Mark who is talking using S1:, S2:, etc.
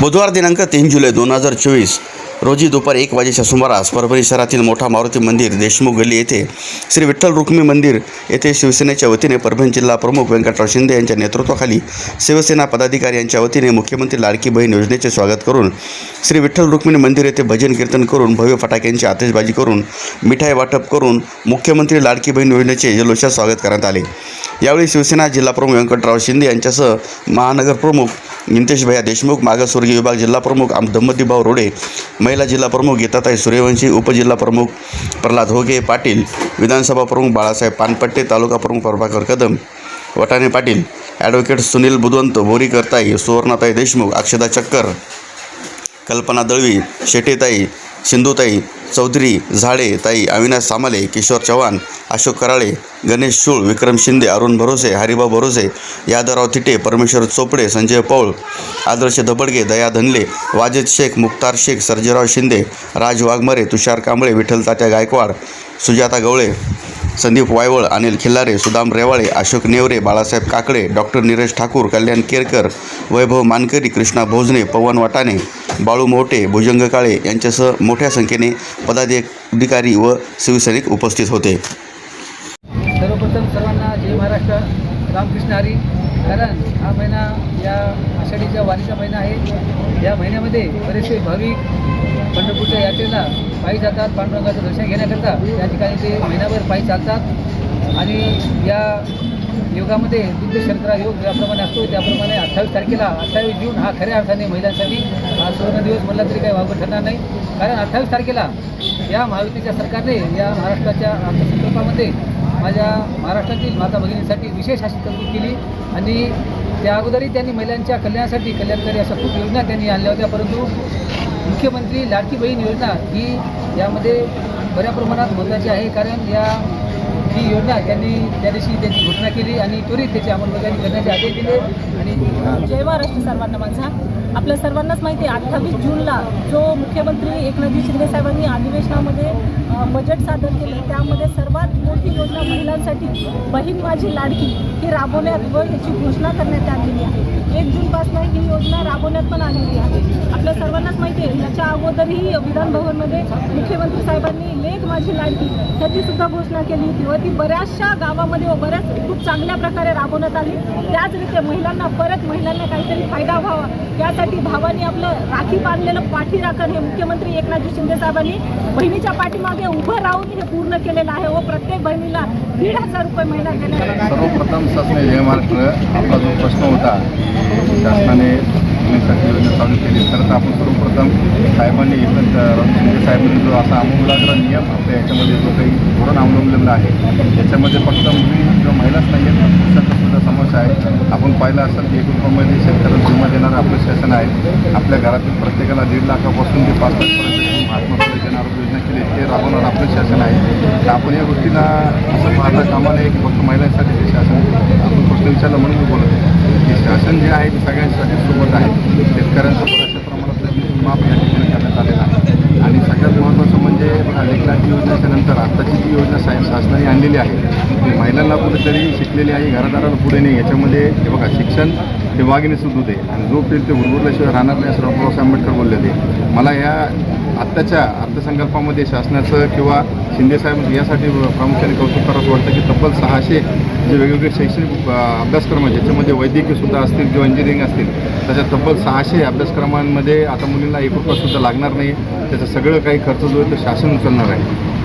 S1: बुधवार दिनांक तीन जुलै दोन हजार चोवीस रोजी दुपारी एक वाजेच्या सुमारास परभणी शहरातील मोठा मारुती मंदिर देशमुख गल्ली येथे श्री विठ्ठल रुक्मी मंदिर येथे शिवसेनेच्या वतीने परभणी जिल्हा प्रमुख व्यंकटराव शिंदे यांच्या नेतृत्वाखाली शिवसेना पदाधिकारी यांच्या वतीने मुख्यमंत्री लाडकी बहीण योजनेचे स्वागत करून श्री विठ्ठल रुक्मिणी मंदिर येथे भजन कीर्तन करून भव्य फटाक्यांची आतिषबाजी करून मिठाई वाटप करून मुख्यमंत्री लाडकी बहीण योजनेचे जल्लोषात स्वागत करण्यात आले. यावेळी शिवसेना जिल्हाप्रमुख व्यंकटराव शिंदे यांच्यासह महानगर प्रमुख नितेश भैया देशमुख मागासवर्गीय विभाग जिल्हा प्रमुख आम दम्मतीभाऊ रोडे महिला जिल्हा प्रमुख गीताताई सूर्यवंशी उपजिल्हा प्रमुख प्रल्हाद होगे पाटील विधानसभा प्रमुख बाळासाहेब पानपट्टे तालुका प्रमुख प्रभाकर कदम वटाणे पाटील ॲडव्होकेट सुनील बुदवंत बोरीकरताई सुवर्णाताई देशमुख अक्षदा चक्कर कल्पना दळवी शेटेताई सिंधुताई चौधरी झाडे ताई अविनाश सामाले किशोर चव्हाण अशोक कराळे गणेश शूळ विक्रम शिंदे अरुण भरोसे हरिभाऊ भरोसे यादवराव थिटे परमेश्वर चोपडे संजय पौळ आदर्श दबडगे दया धनले वाजेद शेख मुक्तार शेख सर्जेराव शिंदे राज वाघमरे तुषार कांबळे विठ्ठल तात्या गायकवाड सुजाता गवळे संदीप वायवळ अनिल खिल्लारे सुदाम रेवाळे अशोक नेवरे बाळासाहेब काकडे डॉक्टर नीरज ठाकूर कल्याण केरकर वैभव मानकरी कृष्णा भोजने पवन वाटाणे बाळू मोठे भुजंग काळे यांच्यासह मोठ्या संख्येने पदाधिकारी व शिवसैनिक उपस्थित होते.
S2: सर्वप्रथम सर्वांना जय महाराष्ट्र. रामकृष्ण हरी. कारण हा महिना या आषाढीच्या वारीचा महिना आहे. या महिन्यामध्ये बरेचसे भाविक पंढरपूरच्या यात्रेला पायी जातात. पांडुरंगाचं दर्शन घेण्याकरता या ठिकाणी ते महिनाभर पायी चालतात. आणि या योगामध्ये बुद्ध शंकरा योग ज्याप्रमाणे असतो त्याप्रमाणे अठ्ठावीस तारखेला अठ्ठावीस जून हा खऱ्या अर्थाने महिलांसाठी हा सुवर्ण दिवस म्हणला तरी काही वागू ठरणार नाही. कारण अठ्ठावीस तारखेला या महायुतीच्या सरकारने या महाराष्ट्राच्या अर्थसंकल्पामध्ये माझ्या महाराष्ट्रातील माता भगिनींसाठी विशेष अशी तरतूद केली आणि त्या अगोदरही त्यांनी महिलांच्या कल्याणासाठी कल्याणकारी अशा खूप योजना त्यांनी आणल्या होत्या. परंतु मुख्यमंत्री लाडकी बहीण योजना ही यामध्ये बऱ्या प्रमाणात महत्त्वाची आहे. कारण या ही योजना त्यांनी त्या दिवशी त्यांची घोषणा केली आणि त्वरित त्याची अंमलबजावणी करण्याचे आदेश दिले. आणि
S3: जय महाराष्ट्र सर्वांना माझा. आपल्या सर्वांनाच माहिती आहे अठ्ठावीस जूनला जो मुख्यमंत्री एकनाथजी शिंदे साहेबांनी अधिवेशनामध्ये बजेट सादर केलं. त्यामध्ये सर्वात मोठी योजना महिलांसाठी बहीण माझी लाडकी ही राबवण्यात व याची घोषणा करण्यात आलेली आहे. एक जूनपासून ही योजना राबवण्यात पण आलेली आहे. आपल्या सर्वांनाच माहिती आहे याच्या अगोदरही विधानभवनमध्ये मुख्यमंत्री साहेबांनी लेख माझी लाडकी ह्याची सुद्धा घोषणा केली होती व ती बऱ्याचशा गावामध्ये व बऱ्याच खूप चांगल्या प्रकारे राबवण्यात आली. त्याचरीत्या महिलांना परत महिलांना काहीतरी फायदा व्हावा यासाठी भावाने आपलं राखी बांधलेलं पाठी राखण हे मुख्यमंत्री एकनाथजी शिंदे साहेबांनी बहिणीच्या पाठीमागे उभं राहून हे पूर्ण केलेलं आहे. व प्रत्येक बहिणीला दीड हजार रुपये महिना
S4: सर्वप्रथम शासनाने जय महाराष्ट्र. आपला जो प्रश्न होता शासनाने योजना चालू केली. तर आपण सर्वप्रथम साहेबांनी एकच रणशिंदे साहेबांनी जो असा अमूलाग्र नियम आपल्या याच्यामध्ये जो काही धोरण अवलंबलेलं आहे त्याच्यामध्ये फक्त मुली किंवा महिलाच नाही आहेत पुरुषांचा सुद्धा समस्या आहे. आपण पाहिलं असेल की एक रुपयामध्ये शेतकऱ्याला विमा देणारं आपलं शासन आहे. आपल्या घरातील प्रत्येकाला दीड लाखापासून ते पाच लाखपर्यंत महात्मा फुले जन आरोग्य हे ते राबवणार आपलं शासन आहे. तर आपण या गोष्टीला असं पाहता कामा नये की फक्त महिलांसाठी हे शासन आपण प्रश्न विचारला म्हणून मी बोलत आहे. की शासन जे आहे ते सगळ्यांसाठी सोबत आहे. शेतकऱ्यांसोबत अशा प्रमाणात माफ या ठिकाणी करण्यात आलेला आहे. आणि सगळ्यात महत्त्वाचं म्हणजे बघा लेखनाची योजनेच्या नंतर आत्ताची जी योजना सा शासनाने आणलेली आहे ती महिलांना कुठेतरी शिकलेली आहे घरादाराला पुढे नाही. याच्यामध्ये हे बघा शिक्षण हे वाघिणी सुद्धा होते आणि जो पेल ते उरवरल्याशिवाय राहणार नाही असं डॉक्टर बाबासाहेब आंबेडकर बोलले होते. मला या आत्ताच्या अर्थसंकल्पामध्ये शासनाचं किंवा शिंदेसाहेब यासाठी प्रामुख्याने कौतुक करावं वाटतं की तब्बल सहाशे जे वेगवेगळे शैक्षणिक अभ्यासक्रम आहेत ज्याच्यामध्ये वैद्यकीयसुद्धा असतील किंवा इंजिनिअरिंग असतील त्याच्या तब्बल सहाशे अभ्यासक्रमांमध्ये आता मुलींना एक रुपयासुद्धा लागणार नाही त्याचं सगळं काही खर्च जो आहे तो शासन उचलणार आहे.